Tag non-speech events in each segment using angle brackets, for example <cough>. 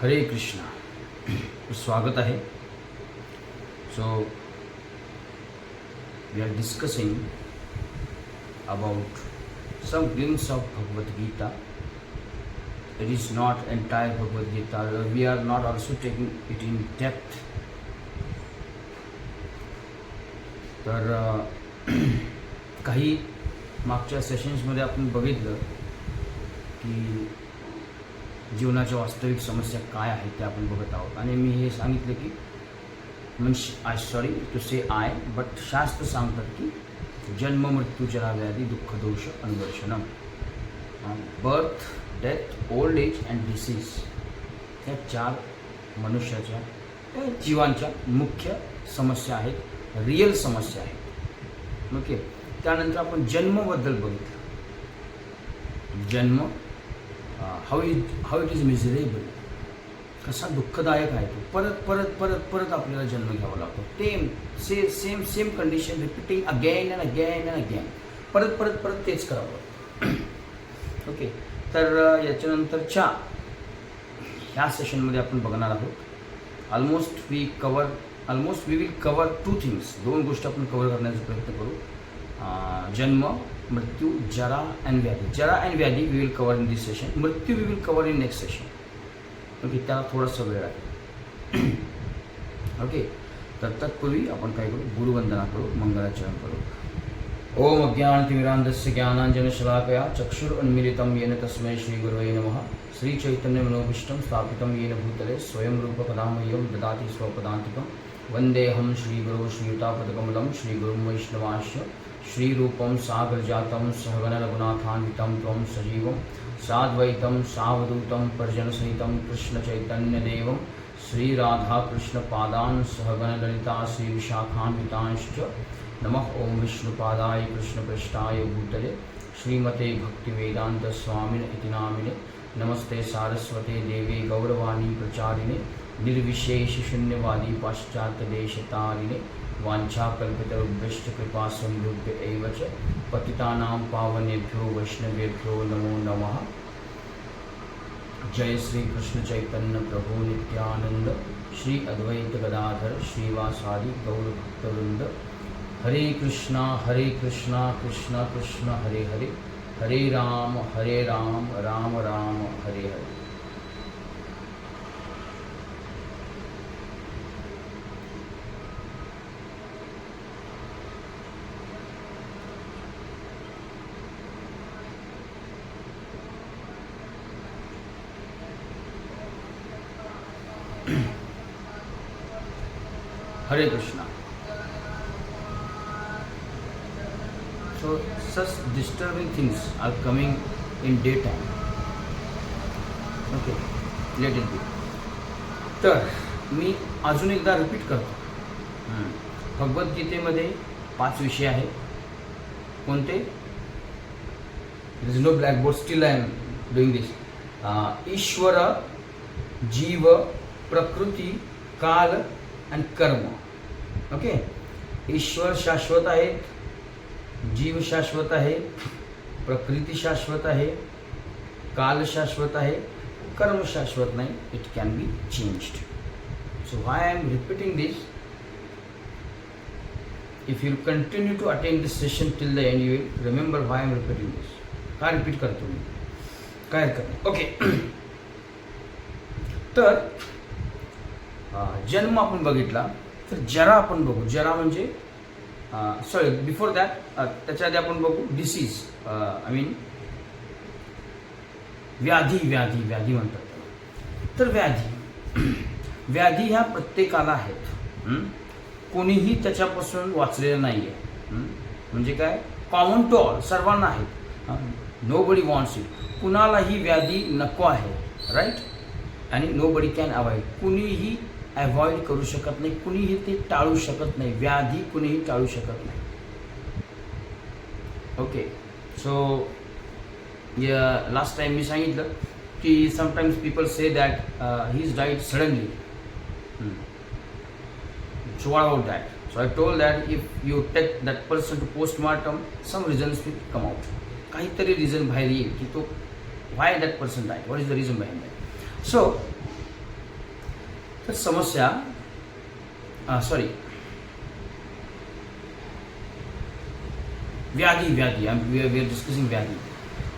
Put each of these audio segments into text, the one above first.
हरे कृष्णा स्वागत आहे so we are discussing about some glimpse of Bhagavad Gita it is not entire Bhagavad Gita. We are not also taking it in depth. तर काही मागच्या सेशन्समध्ये आपण बघितलं की जीवनाच्या वास्तविक समस्या काय आहेत त्या आपण बघत आहोत. आणि मी हे सांगितलं की means I sorry to say I but शास्त्र सांगतात की जन्म मृत्यू जरा दुःख दोष अन्वर्षणम birth death old age and disease या चार मनुष्याच्या जीवांच्या मुख्य समस्या आहेत रिअल समस्या आहेत. ओके त्यानंतर आपण जन्मबद्दल बघितलं. जन्म how it how it is miserable कसा दुःखदायक आहे तो. परत परत परत परत आपल्याला जन्म घ्यावा लागतो. Same say same same condition repeating again and again and again परत परत परत तेच करावं ओके तर याच्यानंतरच्या ह्या सेशनमध्ये आपण बघणार आहोत. Almost we cover almost we will cover two things दोन गोष्टी आपण कवर करण्याचा प्रयत्न करू. जन्म मृत्यू जरा अँड व्याधी जरा अँड व्याधी we will cover in this session मृत्यू we will cover in next session okay त्याला थोडासा वेळ आहे. ओके तर तत्पूर्वी आपण काय करू? गुरुवंदना करू मंगलाचरण करू. ओम अज्ञानतिमिरान्धस्य ज्ञानाञ्जनशलाकया चक्षुरुन्मिलितं येन तस्मै श्रीगुरवे नमः. श्रीचैतन्यमनोभीष्टं स्थापितं येन भूतले स्वयं रूपकदामह्यं ददाति स्वपदान्तिकं. वन्देऽहं श्रीगुरो श्रीयुतापदकमलं श्रीगुरुं वैष्णवाश्च. श्रीरूपं सागरजातं सहगणरघुनाथान्वितं त्वं सजीवं साद्वैतं सावधूतं पर्जनसहितं कृष्णचैतन्यदेवं श्रीराधाकृष्णपादान् सहगणललिता श्रीविशाखान्वितांश्च नमः। ॐ विष्णुपादाय कृष्णपृष्ठाय भूतले श्रीमते भक्तिवेदान्तस्वामिन इति नामिने। नमस्ते सारस्वते देवे गौरवाणी प्रचारिणे निर्विशेषशून्यवादी पाश्चात्यदेशतारिणे वाञ्छाकल्पितरुभ्यश्च कृपासंयुक्य एव च पतितानां पावनेभ्यो वैष्णवेभ्यो नमो नमः। जय श्री कृष्ण चैतन्य प्रभु नित्यानंद श्री अद्वैत गदाधर श्रीवासादि गौरभक्तवृंद हरे कृष्णा हरे कृष्णा कृष्णा कृष्ण हरे हरे। हरे राम हरे Ram Ram Ram Hare Hare. Are coming in daytime. Okay, let it be. तर मी अजून एकदा रिपीट करतो. भगवद्गीतेमध्ये पाच विषय आहेत. कोणते? Is no blackboard still I am doing this ईश्वर जीव प्रकृती काल आणि कर्म. ओके ईश्वर शाश्वत आहेत जीव शाश्वत आहे प्रकृती शाश्वत आहे काल शाश्वत आहे कर्म शाश्वत नाही it can be changed so why I am repeating this if you continue to attend this session till the end you will remember why am repeating this काय रिपीट करतो मी? काय हरकत नाही ओके तर जन्म आपण बघितला तर जरा आपण बघू. जरा म्हणजे सॉरी बिफोर दॅट त्याच्या आधी आपण बघू डिसीज आय मीन व्याधी व्याधी व्याधी म्हणतात तर व्याधी <clears throat> व्याधी ह्या प्रत्येकाला आहेत. कोणीही त्याच्यापासून वाचलेलं नाही आहे म्हणजे काय? कॉमन टू ऑल सर्वांना आहेत. नो बडी वॉन्ट्स इट कुणालाही व्याधी नको आहे राईट आणि नो बडी कॅन अवॉइड कुणीही अवॉइड करू शकत नाही कुणीही ते टाळू शकत नाही. व्याधी कुणीही टाळू शकत नाही. ओके सो लास्ट टाइम मी सांगितलं की sometimes people say that he is died suddenly so what about that so I told that if you take that person to postmortem some reasons will come out काहीतरी reason बाहेर येईल की तो why that person die what is the reason बाहेर that so तर समस्या sorry व्याधी व्याधी. वी आर डिस्कसिंग व्याधी.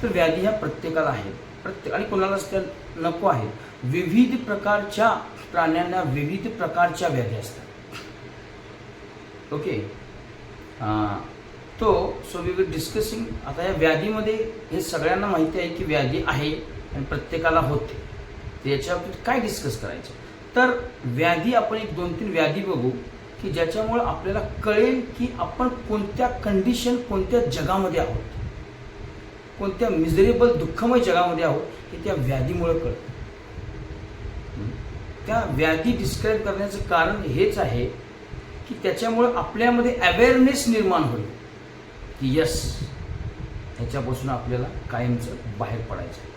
तर व्याधी ह्या प्रत्येकाला आहेत. प्रत्येक आणि कोणालाच त्या नको आहेत. विविध प्रकारच्या प्राण्यांना विविध प्रकारच्या व्याधी असतात. ओके तो सो वी विल डिस्कसिंग आता या व्याधीमध्ये हे सगळ्यांना माहिती आहे की व्याधी आहे आणि प्रत्येकाला होते. त्याच्या काय डिस्कस करायचं? तर व्याधी आपण एक दोन तीन व्याधी बघू. की ज्याच्यामुळं आपल्याला कळेल की आपण कोणत्या कंडिशन कोणत्या जगामध्ये आहोत. कोणत्या मिझरेबल दुःखमय जगामध्ये आहोत हे त्या व्याधीमुळं कळतं. त्या व्याधी डिस्क्राईब करण्याचं कारण हेच आहे की त्याच्यामुळं आपल्यामध्ये अवेअरनेस निर्माण होईल. की यस ह्याच्यापासून आपल्याला कायमचं बाहेर पडायचं आहे.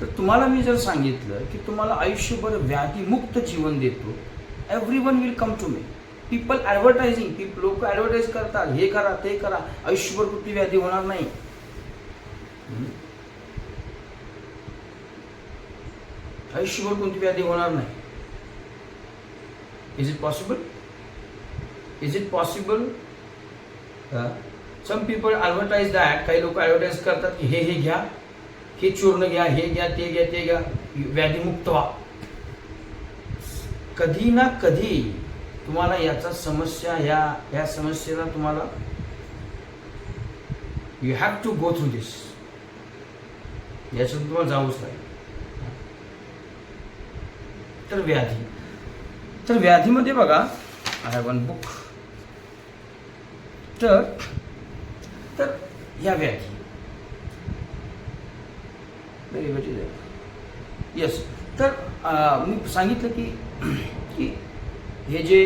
तर तुम्हाला मी जर सांगितलं की तुम्हाला आयुष्यभर व्याधीमुक्त जीवन देतो everyone will come to me people advertising people लोक ॲडव्हर्टाईज करतात हे करा, ते करा आयुष्यभर कुठली व्याधी होणार नाही. आयुष्यभर कोणती व्याधी होणार नाही। Is it possible is it possible some people advertise that काही लोक ॲडव्हर्टाईज करतात की हे हे घ्या हे चूर्ण घ्या हे घ्या ते घ्या ते घ्या व्याधीमुक्त व्हा कधी ना कधी तुम्हाला याचा समस्या ह्या ह्या समस्येला तुम्हाला you have to go through this याच्यातून तुम्हाला जाऊच लागेल. तर व्याधी. तर व्याधीमध्ये बघा आय हॅव वन बुक तर तर या व्याधी. व्हेरी व्हेरी येस तर मी सांगितलं की की हे जे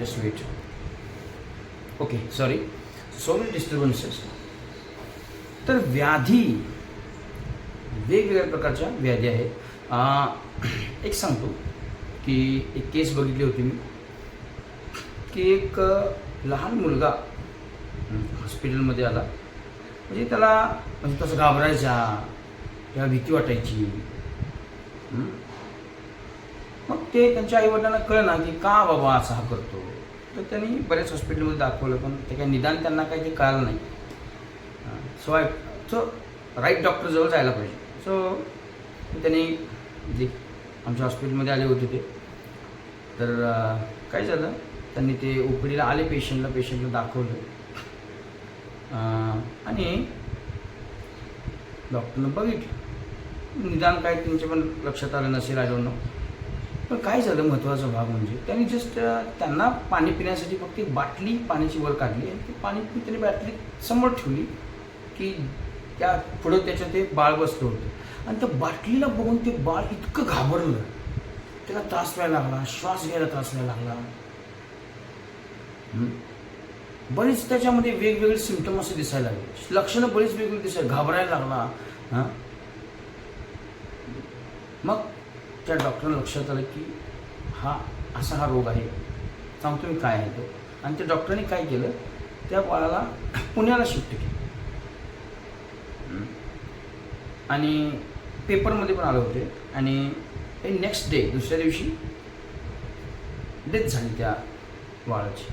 just wait okay sorry so many disturbances तर व्याधी वेगवेगळ्या प्रकारच्या व्याधी आहेत. एक सांगतो की एक केस बघितली होती मी की एक लहान मुलगा हॉस्पिटलमध्ये आला. म्हणजे त्याला म्हणजे तसं घाबरायचा किंवा भीती वाटायची. ते त्यांच्या आईवडिलांना कळना की का बाबा असा हा करतो. तर त्यांनी बऱ्याच हॉस्पिटलमध्ये दाखवलं पण ते काही निदान त्यांना काही ते कळलं नाही. सो आय सो राईट डॉक्टरजवळ जायला पाहिजे. सो त्यांनी जे आमच्या हॉस्पिटलमध्ये आले होते ते. तर काय झालं? त्यांनी ते ओपीडीला आले पेशंटला पेशंटला दाखवलं. आणि डॉक्टरनं बघितलं. निदान काय त्यांच्या पण लक्षात आलं नसेल आय डोंट नो पण काय झालं महत्त्वाचा भाग म्हणजे त्यांनी जस्ट त्यांना पाणी पिण्यासाठी फक्त एक बाटली पाण्याची वर काढली आणि ती पाणी त्यांनी बाटली समोर ठेवली की त्या पुढं त्याच्यात ते बाळ बसलं होतं. आणि त्या बाटलीला बघून ते बाळ इतकं घाबरलं. त्याला त्रास व्हायला लागला श्वास घ्यायला त्रास व्हायला लागला. बरीच त्याच्यामध्ये वेगवेगळे सिमटम असे दिसायला लागले. लक्षणं बरीच वेगवेगळी दिसायला घाबरायला लागला. हां? मग त्या डॉक्टरला लक्षात आलं की हा असा हा रोग आहे. सांगतो मी काय आहे तो. आणि त्या डॉक्टरने काय केलं? त्या बाळाला पुण्याला शिफ्ट केलं. आणि पेपरमध्ये पण आले होते. आणि नेक्स्ट डे दुसऱ्या दिवशी डेथ झाली त्या बाळाची.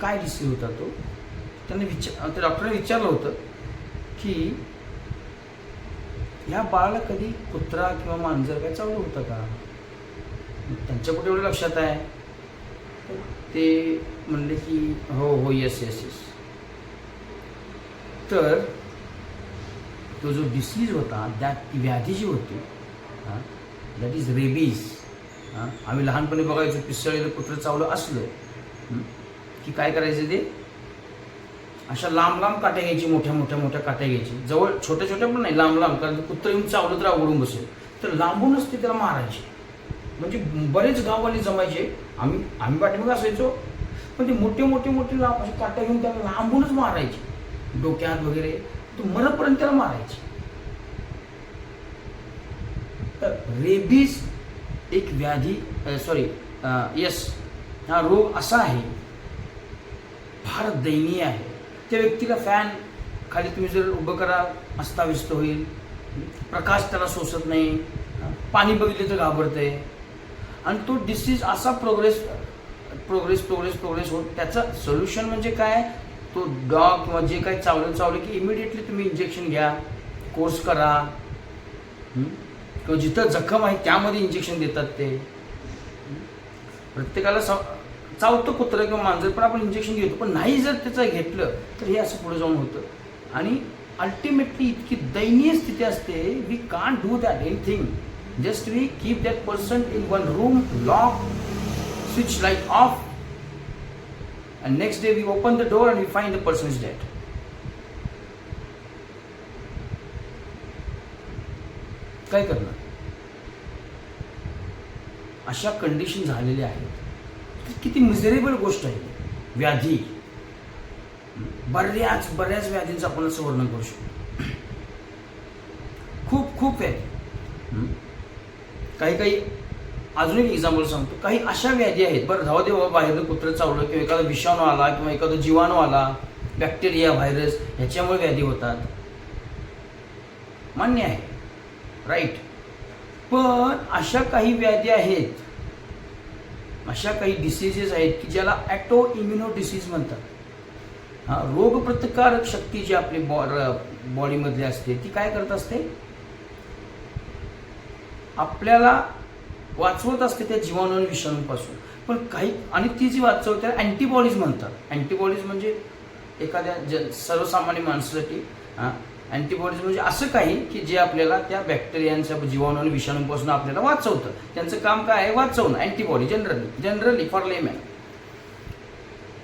काय डिसीज होता तो? त्यांनी विचार त्या डॉक्टरने विचारलं होतं की या बाळाला कधी कुत्रा किंवा मांजर काय चावलं होतं का? त्यांच्या कुठे एवढं लक्षात आहे. ते म्हणले की हो हो येस येस येस तर तो जो डिसीज होता त्या ती व्याधी जी होती दॅट इज रेबीज हां आम्ही लहानपणी बघायचो पिसळलेलं कुत्रं चावलं असलं की काय करायचं ते? अशा लांब लांब काट्या घ्यायची मोठ्या मोठ्या मोठ्या काट्या घ्यायची. जवळ छोट्या छोट्या पण नाही लांब लांब. कारण कुत्र येऊन चावलं तर अवघडून बसेल. तर लांबूनच ते त्याला मारायचे. म्हणजे बरेच गाववाले जमायचे. आम्ही आम्ही पाठीमागे असायचो. पण ते मोठे मोठे मोठे लांब असे काट्या घेऊन त्याला लांबूनच मारायचे. डोक्यात वगैरे. तो मरपर्यंत त्याला मारायचे. तर रेबीज एक व्याधी सॉरी यस. हा रोग असा आहे फार दयनीय आहे. त्या व्यक्तीला फॅन खाली तुम्ही जर उभं करा अस्ताव्यस्त होईल. प्रकाश त्याला सोसत नाही. पाणी बघितलं तर घाबरते आणि तो डिसीज असा प्रोग्रेस प्रोग्रेस प्रोग्रेस प्रोग्रेस होत त्याचं सोल्युशन म्हणजे काय? तो डॉग किंवा जे काही चावलं चावलं की इमिडिएटली तुम्ही इंजेक्शन घ्या कोर्स करा. किंवा जिथं जखम आहे त्यामध्ये इंजेक्शन देतात ते. प्रत्येकाला स चावतं कुत्रं किंवा मांजर पण आपण इंजेक्शन घेतो. पण नाही जर त्याचं घेतलं तर हे असं पुढे जाऊन होतं. आणि अल्टिमेटली इतकी दयनीय स्थिती असते we can do that anything just we keep that person in one room lock switch light off and next day we open the door and we find the person is dead काय करणार? अशा condition झालेल्या आहेत. किती miserable गोष्ट आहे. व्याधी. बऱ्याच बऱ्याच व्याधींचं आपण असं वर्णन करू शकतो. खूप खूप व्याधी. काही काही अजून एक एक्झाम्पल सांगतो. काही अशा व्याधी आहेत. बरं धाव दे बाबा बाहेरनं कुत्रं चावलं किंवा एखादा विषाणू आला किंवा एखादा जीवाणू आला बॅक्टेरिया व्हायरस ह्याच्यामुळे व्याधी होतात. मान्य आहे. राईट पण अशा काही व्याधी आहेत अशा काही डिसिजेस आहेत की ज्याला ॲटो इम्युनो डिसीज म्हणतात. हा रोगप्रतिकारक शक्ती जी आपली बॉ बॉडीमधली असते ती काय करत असते? आपल्याला वाचवत असते त्या जीवाणू आणि विषाणूपासून पण काही आणि ती जी वाचवते अँटीबॉडीज म्हणतात. अँटीबॉडीज म्हणजे एखाद्या ज सर्वसामान्य माणसासाठी अँटीबॉडीज म्हणजे असं काही की जे आपल्याला त्या बॅक्टेरियांच्या जीवाणू आणि विषाणूपासून आपल्याला वाचवतं. त्यांचं काम काय आहे? वाचवणं. Antibody generally generally for layman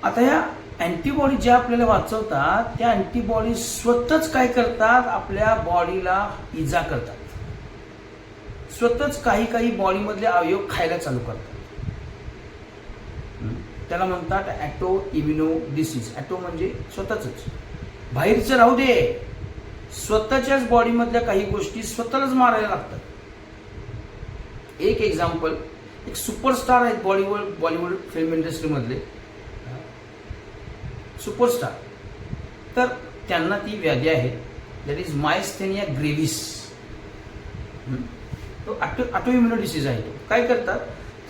आता ह्या अँटीबॉडी ज्या आपल्याला वाचवतात त्या अँटीबॉडी स्वतःच काय करतात? आपल्या बॉडीला इजा करतात. स्वतःच काही काही बॉडीमधले अवयव खायला चालू करतात. त्याला म्हणतात ॲटो इम्युनो डिसीज ॲटो म्हणजे स्वतःच बाहेरचं राहू दे. स्वतःच्याच बॉडीमधल्या काही गोष्टी स्वतःलाच मारायला लागतात. एक एक्झाम्पल एक सुपरस्टार आहेत बॉलिवूड बॉलिवूड फिल्म इंडस्ट्रीमधले सुपरस्टार तर त्यांना ती व्याधी आहे. दॅट इज मायस्थेनिया ग्रेव्हिस तो अटो ॲटो इम्युनो डिसीज आहे तो. काय करतात?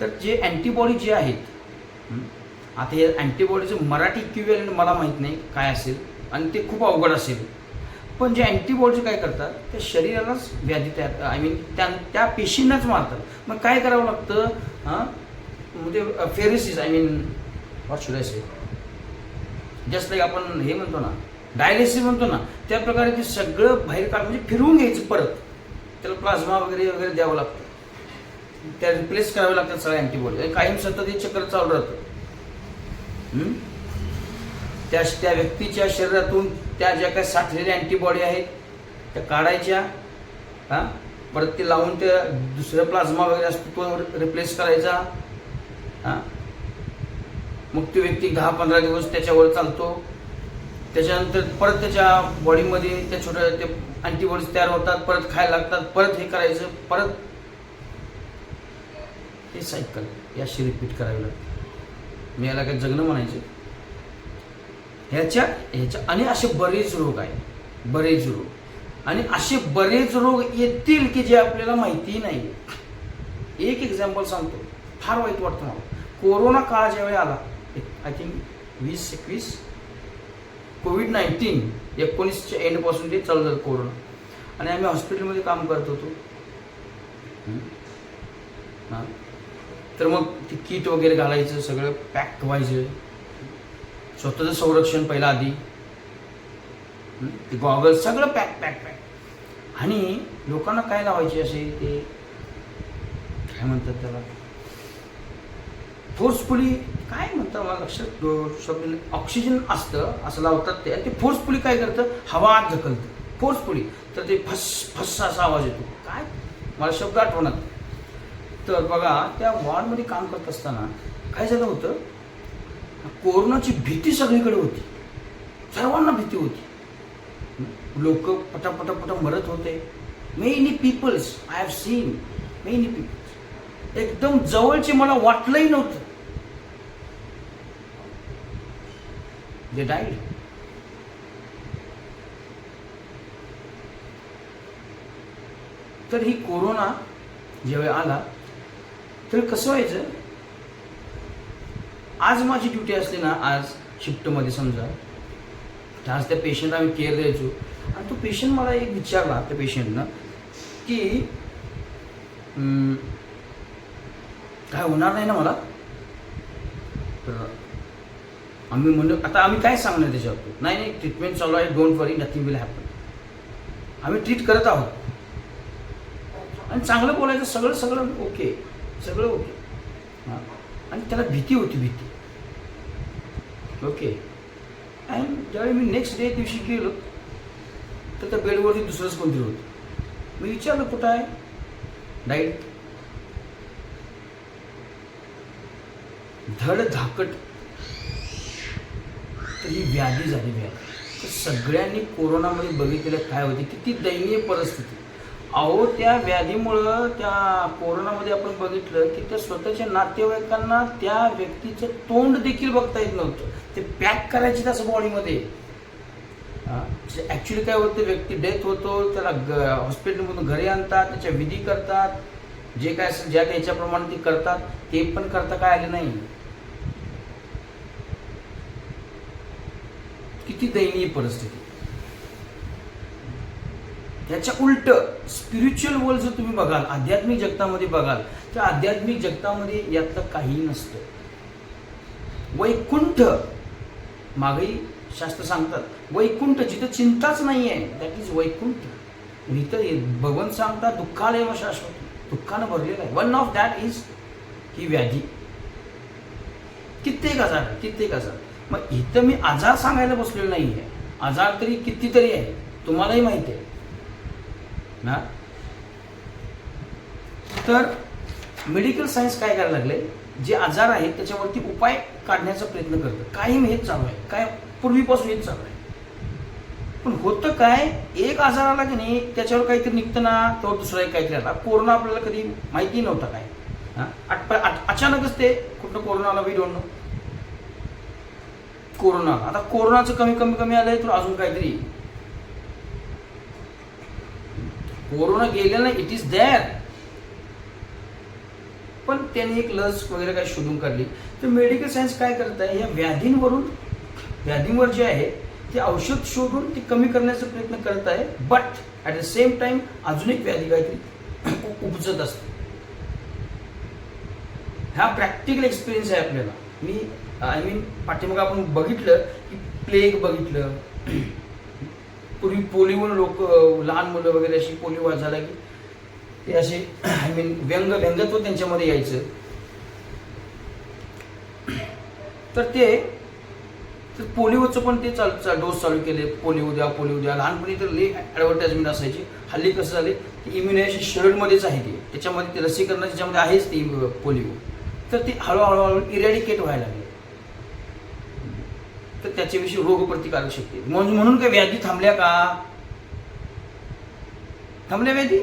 तर जे अँटीबॉडी जे आहेत आता हे अँटीबॉडीचं मराठी इक्विवेलेंट मला माहीत नाही काय असेल आणि ते खूप अवघड असेल. पण जे अँटीबॉडीज काय करतात ते शरीरालाच व्याधी तयार आय मीन त्या त्या पेशींनाच मारतात. मग काय करावं लागतं? हां? म्हणजे pheresis I mean what should I say just like आपण हे म्हणतो ना डायलिसिस म्हणतो ना त्या प्रकारे ते सगळं बाहेर काढ म्हणजे फिरवून घ्यायचं परत. त्याला प्लाझ्मा वगैरे वगैरे द्यावं लागतं. त्या रिप्लेस करावं लागतात सगळ्या अँटीबॉडी कायम सतत हे चक्र चालू राहतं. त्या त्या व्यक्तीच्या शरीरातून त्या ज्या काही साठलेल्या अँटीबॉडी आहेत त्या काढायच्या हां? परत ते लावून त्या दुसऱ्या प्लाझ्मा वगैरे असतो तो रिप्लेस करायचा हां? मग तो व्यक्ती दहा पंधरा दिवस त्याच्यावर चालतो. त्याच्यानंतर परत त्याच्या बॉडीमध्ये त्या छोट्या ते अँटीबॉडीज तयार होतात परत खायला लागतात परत हे करायचं परत हे सायकल याशी रिपीट करावी लागते. मी याला काय जगणं म्हणायचं. ह्याच्या ह्याच्या आणि असे बरेच रोग आहेत. बरेच रोग. आणि असे बरेच रोग येतील की जे आपल्याला माहिती नाही. एक एक्झाम्पल सांगतो. फार वाईट वाटतं मला. कोरोना काळ ज्यावेळी आला आय थिंक वीस एकवीस कोविड नाईन्टीन एकोणीसच्या एंडपासून ते चालू झालं कोरोना. आणि आम्ही हॉस्पिटलमध्ये काम करत होतो. हां? तर मग ते किट वगैरे घालायचं सगळं पॅक व्हायचं. स्वतःचं संरक्षण पहिलं आधी. ते गॉगल सगळं पॅक पॅक पॅक. आणि लोकांना काय लावायचे असे ते? काय म्हणतात त्याला? फोर्सफुली काय म्हणतात मला लक्षात शब्द ऑक्सिजन असतं असं लावतात ते. आणि ते फोर्सफुली काय करतं? हवा आत ढकलतं. फोर्सफुली तर ते फस फस असा आवाज येतो. काय? मला शब्द आठवणार तर बघा त्या वॉर्डमध्ये काम करत असताना काय झालं होतं? कोरोनाची भीती सगळीकडे होती. सर्वांना भीती होती. लोक पटापटापटा मरत होते. Many peoples I have seen many peoples एकदम जवळचे मला वाटलंही नव्हतं. दे डाईड तर ही कोरोना ज्यावेळी आला तर कसं व्हायचं? आज माझी ड्युटी असली ना आज शिफ्टमध्ये समजा तर आज त्या पेशंट आम्ही केअर द्यायचो. आणि तो पेशंट मला एक विचारला त्या पेशंटनं की काय होणार नाही ना मला? तर आम्ही म्हणलो आता आम्ही काय सांगणार त्याच्यावर? नाही नाही ट्रीटमेंट चालू आहे don't worry nothing will happen आम्ही ट्रीट करत आहोत. आणि चांगलं बोलायचं सगळं सगळं ओके सगळं ओके हां. आणि त्याला भीती होती भीती. ओके. आणि ज्यावेळी मी नेक्स्ट डे दिवशी गेलो तर त्या बेडवरती दुसरंच कोणतरी होतं. मी विचारलं कुठं आहे? डाईट धड धाकट. तर ही व्याधी झाली व्याधी तर सगळ्यांनी कोरोनामध्ये बघितलेलं काय होते किती दयनीय परिस्थिती. अहो त्या व्याधीमुळं त्या कोरोनामध्ये आपण बघितलं की त्या स्वतःच्या नातेवाईकांना त्या व्यक्तीचं तोंड देखील बघता येत नव्हतं. ते पॅक करायची त्याच बॉडीमध्ये ॲक्च्युली काय होतं व्यक्ती डेथ होतो त्याला ग हॉस्पिटलमधून घरी आणतात त्याच्या विधी करतात जे काय असेल ज्या त्याच्याप्रमाणे ते करतात ते पण करता काय आले नाही. किती दयनीय परिस्थिती. याच्या उलट स्पिरिच्युअल वर्ल्ड जर तुम्ही बघाल आध्यात्मिक जगतामध्ये बघाल तर आध्यात्मिक जगतामध्ये यातलं काही नसतं. वैकुंठ मागही शास्त्र सांगतात वैकुंठ जिथं चिंताच नाही आहे दॅट इज वैकुंठ इथं भगवंत सांगतात दुःखालय व शाश्वत दुःखानं भरलेलं आहे. One of that is he व्याधी. कित्येक आजार कित्येक आजार. मग इथं मी आजार सांगायला बसलेलो नाही आहे आजार तरी कितीतरी आहे. तुम्हालाही माहिती आहे. ना? तर मेडिकल सायन्स काय करायला लागले? जे आजार आहेत त्याच्यावरती उपाय काढण्याचा प्रयत्न करतं कायम हेच चालू आहे. काय पूर्वीपासून हेच चालू आहे. पण होतं काय? एक आजार आला की नाही त्याच्यावर काहीतरी निघतं ना तो दुसरा एक काहीतरी आला. कोरोना आपल्याला कधी माहिती नव्हता काय. हा? अचानकच ते कुठं कोरोना आला वी डोंट नो कोरोना आता कोरोनाचं कमी कमी कमी आलंय तर अजून काहीतरी. कोरोना गेलेला नाही. इट इज देअर पण त्यांनी एक लस वगैरे काय शोधून काढली. तर मेडिकल सायन्स काय करत आहे या व्याधींवरून व्याधींवर जे आहे ते औषध शोधून ते कमी करण्याचा प्रयत्न करत आहे but at the same time अजून एक व्याधी काहीतरी <coughs> उपजत असते. हा प्रॅक्टिकल एक्सपिरियन्स आहे आपल्याला. मी आय मीन पाठीमाग आपण बघितलं की प्लेग बघितलं. <coughs> पूर्वी पोलिओ लोक लहान मुलं वगैरे अशी पोलिओ झाला की ते असे आय मीन व्यंग व्यंगत्व त्यांच्यामध्ये यायचं. तर ते तर पोलिओचं पण ते चाल चा डोस चालू केले. पोलिओ द्या पोलिओ द्या. लहानपणी तर ले ॲडव्हर्टाइजमेंट असायची. हल्ली कसं झाले की इम्युनायझेशन शेड्यूलमध्येच आहे ते. त्याच्यामध्ये ते लसीकरण त्याच्यामध्ये आहेच ती पोलिओ. तर ती हळूहळू हळू इरॅडिकेट व्हायला लागली. तर त्याच्याविषयी रोगप्रतिकारक शक्ती. म्हणून म्हणून काय व्याधी थांबल्या का? थांबल्या व्याधी?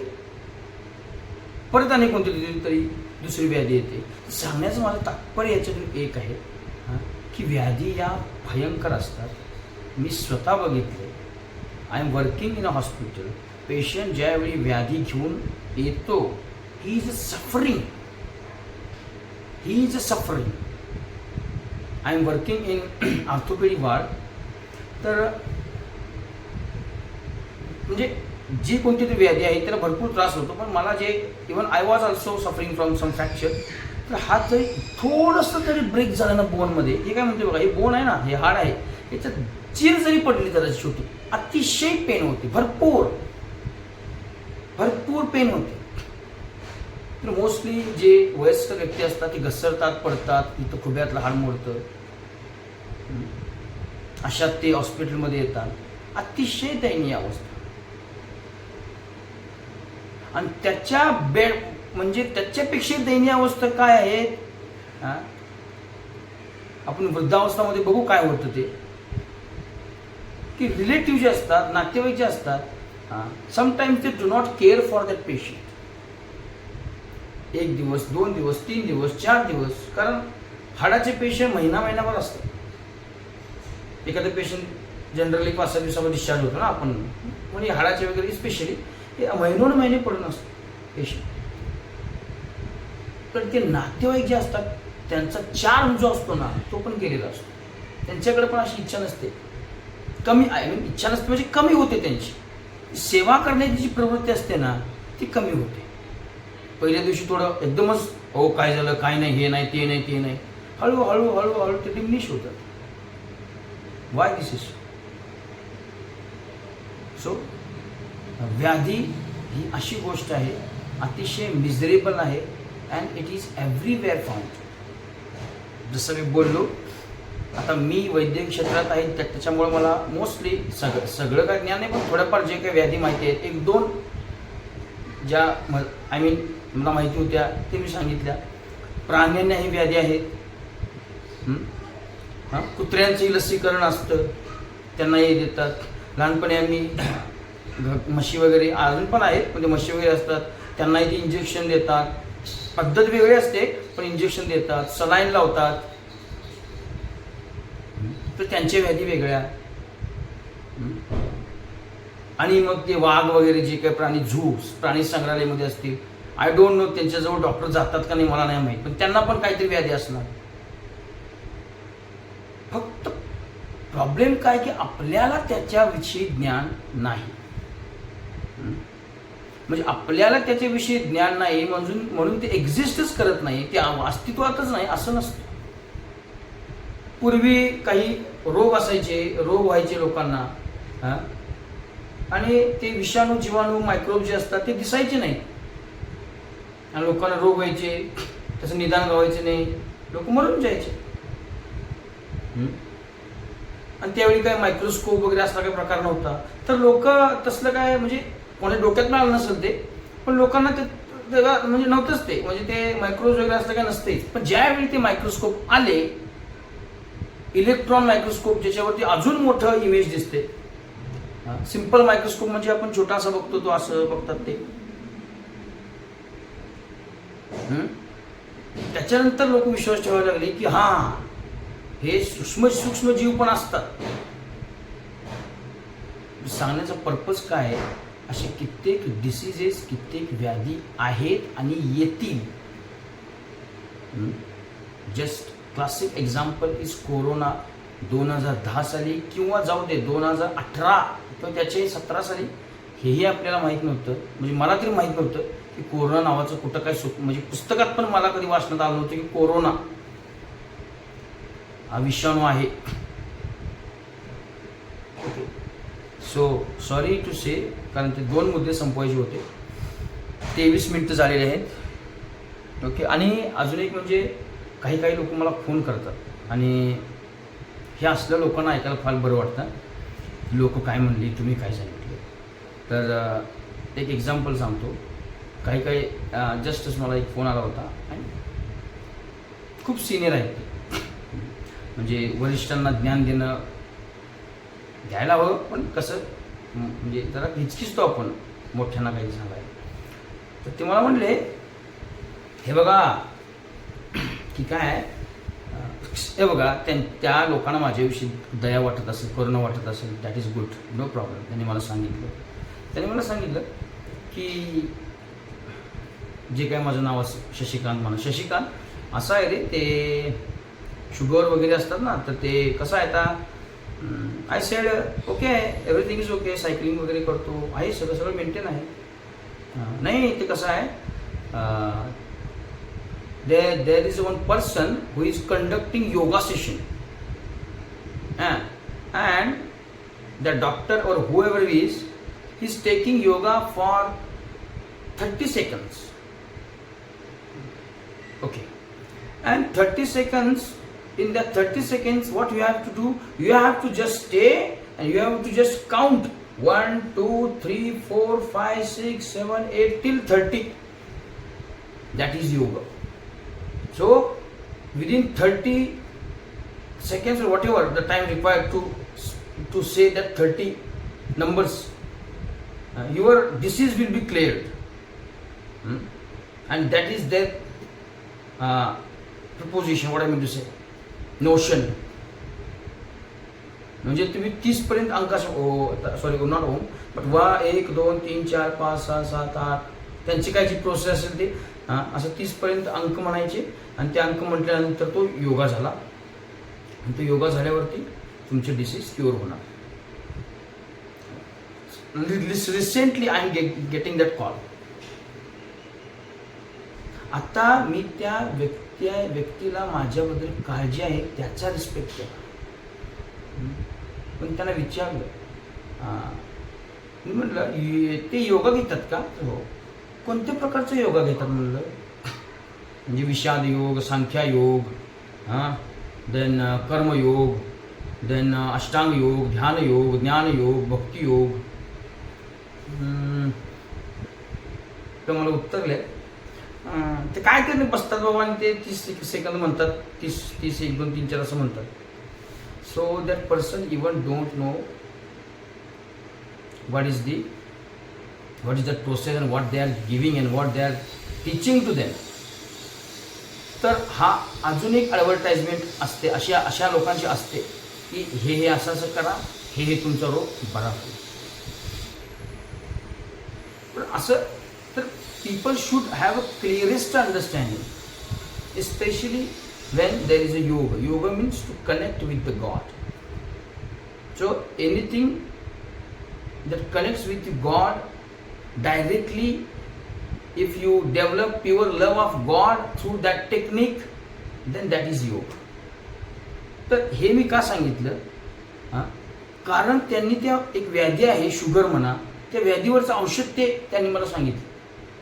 परत आणि कोणती तरी दुसरी व्याधी येते. सांगण्याचं माझं तात्पर्य याच्यातून एक आहे की व्याधी या भयंकर असतात. मी स्वतः बघितले. I am working in a hospital patient ज्यावेळी व्याधी घेऊन येतो he is a suffering he is a suffering I am working in orthopaedic ward तर म्हणजे जी कोणती तरी व्याधी आहे त्याला भरपूर त्रास होतो. पण मला जे even I was also suffering from some fracture तर हा जरी थोडंसं तरी ब्रेक झालं ना बोनमध्ये हे काय म्हणते बघा हे बोन आहे ना हे हाड आहे याच्यात चीर जरी पडली तर शेवटी अतिशय पेन होती भरपूर. भरपूर पेन होते. तर मोस्टली जे वयस्क व्यक्ती असतात ते घसरतात पडतात इथं खुब्यातलं हाड मोडतं. अशात ते हॉस्पिटलमध्ये येतात. अतिशय दयनीय अवस्था आणि त्याच्या बेड म्हणजे त्याच्यापेक्षा दयनीय अवस्था काय आहे? हा? आपण वृद्धावस्थामध्ये बघू काय होतं ते. की रिलेटिव्ह जे असतात नातेवाईक जे असतात समटाईम्स ते do not care for that patient एक दिवस दोन दिवस तीन दिवस चार दिवस कारण हाडाचे पेशंट महिना महिनाभर असतात. एखादं पेशंट जनरली पाच सहा दिवसामध्ये डिस्चार्ज होतो ना आपण. म्हणजे हाडाचे वगैरे स्पेशली ते महिनोन महिने पडून असतो. पेशंट. तर ते नातेवाईक जे असतात त्यांचा चार्म जो असतो ना तो पण केलेला असतो. त्यांच्याकडे पण अशी इच्छा नसते. कमी आय मीन इच्छा नसते म्हणजे कमी होते त्यांची. सेवा करण्याची जी प्रवृत्ती असते ना ती कमी होते. पहिल्या दिवशी थोडं एकदमच हो काय झालं काय नाही हे नाही ते नाही ते नाही. हळू हळू हळू हळू ते डिमिनिश होतात. वाय दिस इज सो व्याधी ही अशी गोष्ट आहे अतिशय मिझरेबल आहे and it is everywhere found जसं मी बोललो आता मी वैद्यक क्षेत्रात आहे त्या- त्याच्यामुळे मला मोस्टली सगळं सगळं काय ज्ञान आहे पण थोडंफार जे काही व्याधी माहिती आहेत एक दोन ज्या आय मीन मला माहिती होत्या ते मी सांगितल्या. प्राण्यांनाही व्याधी आहेत. हां? कुत्र्यांचंही लसीकरण असतं. त्यांनाही देतात. लहानपणी आम्ही घ- म्हशी वगैरे अजून पण आहेत म्हणजे म्हशी वगैरे असतात. त्यांनाही ते इंजेक्शन देतात. पद्धत वेगळी असते पण इंजेक्शन देतात. सलाईन लावतात. तर त्यांच्या व्याधी वेगळ्या. आणि मग ते वाघ वगैरे जे काही प्राणी झू प्राणी संग्रहालयामध्ये असतील. आय डोंट नो त्यांच्याजवळ डॉक्टर जातात का नाही मला नाही माहीत. पण त्यांना पण काहीतरी व्याधी असणार. फक्त प्रॉब्लेम काय की आपल्याला त्याच्याविषयी ज्ञान नाही. म्हणजे आपल्याला त्याच्याविषयी ज्ञान नाही म्हणून म्हणून ते एक्झिस्टच करत नाही ते अस्तित्वातच नाही असं नसतं. पूर्वी काही रोग असायचे रोग व्हायचे लोकांना आणि ते विषाणू जीवाणू मायक्रोब जे असतात ते दिसायचे नाही आणि लोकांना रोग व्हायचे त्याचं निदान गावायचे नाही लोक मरून जायचे. आणि त्यावेळी काय मायक्रोस्कोप वगैरे असला काही प्रकार नव्हता. तर लोक तसलं काय म्हणजे कोणी डोक्यात आलं नसेल ते पण लोकांना ते म्हणजे नव्हतंच ते. म्हणजे ते मायक्रोज वगैरे असलं काय नसते. पण ज्यावेळी ते मायक्रोस्कोप आले इलेक्ट्रॉन मायक्रोस्कोप ज्याच्यावरती अजून मोठं इमेज दिसते. सिंपल मायक्रोस्कोप म्हणजे आपण छोटासा बघतो तो असं बघतात ते. त्याच्यानंतर लोक विश्वास ठेवायला लागले की हा हे सूक्ष्म सूक्ष्म जीव पण असतात. सांगण्याचा पर्पज काय आहे? असे कित्येक डिसिजेस कित्येक व्याधी आहेत आणि येतील. Just classic example is corona दोन हजार दहा साली किंवा जाऊ दे दोन हजार अठरा किंवा त्याचे सतरा साली हेही आपल्याला माहीत नव्हतं. म्हणजे मला तरी माहीत नव्हतं की कोरोना नावाचं कुठं काय सुख म्हणजे पुस्तकात पण मला कधी वाचण्यात आलं नव्हतं की कोरोना हा विषाणू आहे okay so sorry to say कारण ते दोन मुद्दे संपवायचे होते. तेवीस मिनटं झालेले आहेत. ओके आणि अजून एक म्हणजे काही काही लोक मला फोन करतात. आणि हे असल्या लोकांना ऐकायला फार बरं वाटतं. लोक काय म्हणली तुम्ही काय सांगितले? तर एक एक्झाम्पल सांगतो. काही काही जस्टच मला एक फोन आला होता. आणि खूप सिनियर आहेत म्हणजे वरिष्ठांना ज्ञान देणं घ्यायला हवं पण कसं? म्हणजे जरा हिचकिचतो आपण मोठ्यांना काही सांगायला. तर ते मला म्हणले हे बघा की काय हे बघा त्या त्या लोकांना माझ्याविषयी दया वाटत असेल करुणा वाटत असेल that is good no problem त्यांनी मला सांगितलं. त्यांनी मला सांगितलं की जे काय माझं नाव असं शशिकांत म्हणा. शशिकांत असं आहे रे ते शुगर वगैरे असतात ना तर ते कसं आहे आता I said okay everything is okay cycling वगैरे करतो आहे सगळं सगळं मेंटेन आहे अं, नाही ते कसं आहे there there is one person who is conducting yoga session and and the doctor or whoever he is he's taking yoga for 30 seconds okay and 30 seconds in that 30 seconds what you have to do you have to just stay and you have to just count 1 2 3 4 5 6 7 8 till 30 that is yoga so within 30 seconds or whatever the time required to to say that 30 numbers, uh, your disease will be cleared. Hmm? And that is their uh, proposition, what I mean to say, notion म्हणजे तुम्ही तीस पर्यंत अंक sorry not Om but वा एक दोन तीन चार पाच सहा सात आठ. त्यांची काय जी प्रोसेस असेल ते असं तीसपर्यंत अंक म्हणायचे. आणि ते अंक म्हटल्यानंतर तो योगा झाला. आणि तो योगा झाल्यावरती तुमचे डिसीज क्युअर होणार. Recently I am getting that call आता मी त्या व्यक्ती त्या व्यक्तीला माझ्याबद्दल काळजी आहे त्याचा रिस्पेक्ट केला पण त्यांना विचारलं. हां. मी म्हटलं ते योगा घेतात का? हो. कोणत्या प्रकारचा योगा घेतात? म्हणलं. म्हणजे विषाद योग सांख्या योग हां देन कर्मयोग देन अष्टांग योग ध्यान योग ज्ञान योग भक्ती योग. तर मला उत्तरले ते काय करणे बसतात बाबा आणि ते तीस सेकंद म्हणतात तीस तीस एक दोन तीन चार असं म्हणतात. So that person even don't know what is the what is the process and what they are giving and what they are teaching to them. तर हा अजून एक ॲडव्हर्टाइजमेंट असते अशा अशा लोकांची असते की हे हे असं असं करा हे हे तुमचा रोग बरा होईल. पण असं people should have a clearest understanding, especially when there is a yoga. Yoga means to connect with the God. So anything that connects with God directly if you develop pure love of God through that technique then that is yoga. तर हे मी का सांगितलं? हां? कारण त्यांनी त्या एक व्याधी आहे शुगर म्हणा. त्या व्याधीवरचं औषध ते त्यांनी मला सांगितलं.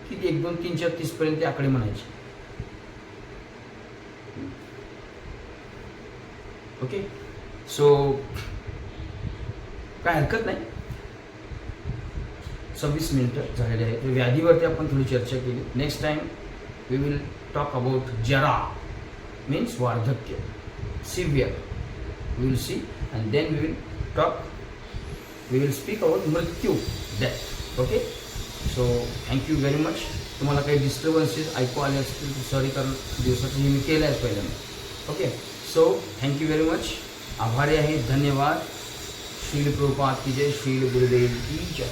की एक दोन तीन चार तीसपर्यंत ते आकडे म्हणायचे. ओके सो काय हरकत नाही. सव्वीस मिनिटं झालेले आहेत. व्याधीवरती आपण थोडी चर्चा केली. Next time we will talk about जरा. Means वार्धक्य. Severe we will see and then we will talk we will speak about मृत्यू. Death okay so thank you very much तुम्हाला काही डिस्टर्बन्सेस ऐकू आले असतील सॉरी कारण दिवसाचं हे मी केलं आहे पहिल्यांदा okay so thank you very much आभारी आहे. धन्यवाद. श्रील प्रभुपाद की जय. श्रील गुरुदेव की जय.